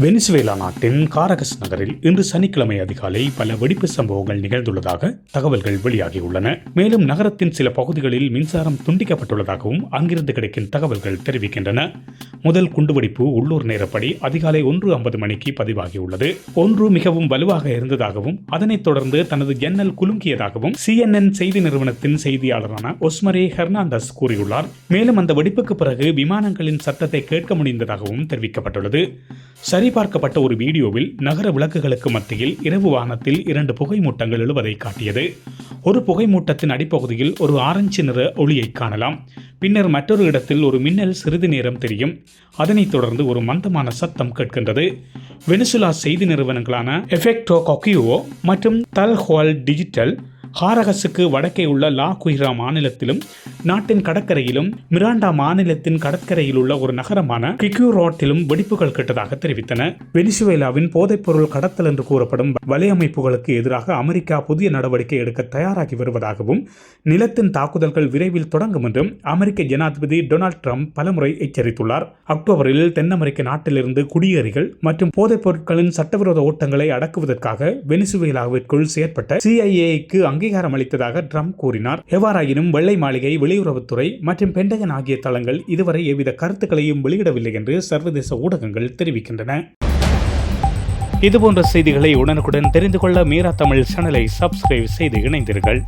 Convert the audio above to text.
Venezuela நாட்டின் காரகஸ் நகரில் இன்று சனிக்கிழமை அதிகாலை பல வெடிப்பு சம்பவங்கள் நிகழ்ந்துள்ளதாக தகவல்கள் வெளியாகியுள்ளன. மேலும் நகரத்தின் சில பகுதிகளில் மின்சாரம் துண்டிக்கப்பட்டுள்ளதாகவும் அங்கிருந்து கிடைக்கும் தகவல்கள் தெரிவிக்கின்றன. முதல் குண்டுவெடிப்பு உள்ளூர் நேரப்படி அதிகாலை ஒன்று ஐம்பது மணிக்கு பதிவாகியுள்ளது. ஒன்று மிகவும் வலுவாக இருந்ததாகவும் அதனைத் தொடர்ந்து தனது ஜன்னல் குலுங்கியதாகவும் சிஎன்என் செய்தி நிறுவனத்தின் செய்தியாளரான ஒஸ்மரே ஹெர்னாண்டஸ் கூறியுள்ளார். மேலும் அந்த வெடிப்புக்கு பிறகு விமானங்களின் சத்தத்தை கேட்க முடிந்ததாகவும் தெரிவிக்கப்பட்டுள்ளது. சரிபார்க்கப்பட்ட ஒரு வீடியோவில் நகர விளக்குகளுக்கு மத்தியில் இரவு வானத்தில் இரண்டு புகை மூட்டங்கள் எழுவதை காட்டியது. ஒரு புகை மூட்டத்தின் அடிப்பகுதியில் ஒரு ஆரஞ்சு நிற ஒளியை காணலாம். பின்னர் மற்றொரு இடத்தில் ஒரு மின்னல் சிறிது நேரம் தெரியும். அதனைத் தொடர்ந்து ஒரு மந்தமான சத்தம் கேட்கின்றது. வெனிசுலா செய்தி நிறுவனங்களான எஃபெக்டோ கொக்கியோ மற்றும் தல்ஹோல் டிஜிட்டல் ஹாரகஸுக்கு வடக்கே உள்ள லா குஹிரா மாநிலத்திலும் நாட்டின் கடற்கரையிலும் மிராண்டா மாநிலத்தின் கடற்கரையில் உள்ள ஒரு நகரமான கிக்யூராட்டிலும் வெடிப்புகள் கெட்டதாக தெரிவித்தன. வெனிசுவேலாவின் போதைப்பொருள் கடத்தல் என்று கூறப்படும் வலையமைப்புகளுக்கு எதிராக அமெரிக்கா புதிய நடவடிக்கை எடுக்க தயாராகி வருவதாகவும் நிலத்தின் தாக்குதல்கள் விரைவில் தொடங்கும் என்றும் அமெரிக்க ஜனாதிபதி டொனால்ட் ட்ரம்ப் பலமுறை எச்சரித்துள்ளார். அக்டோபரில் தென் அமெரிக்க நாட்டிலிருந்து குடியேறிகள் மற்றும் போதைப் பொருட்களின் சட்டவிரோத ஓட்டங்களை அடக்குவதற்காக வெனிசுவேலாவிற்குள் செயற்பட்ட சிஐஏக்கு அங்கீகாரம் அளித்ததாக ட்ரம்ப் கூறினார். எவ்வாறாயினும் வெள்ளை மாளிகை வெளியுறவுத்துறை மற்றும் பெண்டகன் ஆகிய தளங்கள் இதுவரை எவ்வித கருத்துக்களையும் வெளியிடவில்லை என்று சர்வதேச ஊடகங்கள் தெரிவிக்கின்றன. இதுபோன்ற செய்திகளை உடனுக்குடன் தெரிந்து கொள்ள மீரா தமிழ் சேனலை சப்ஸ்கிரைப் செய்து இணைந்தீர்கள்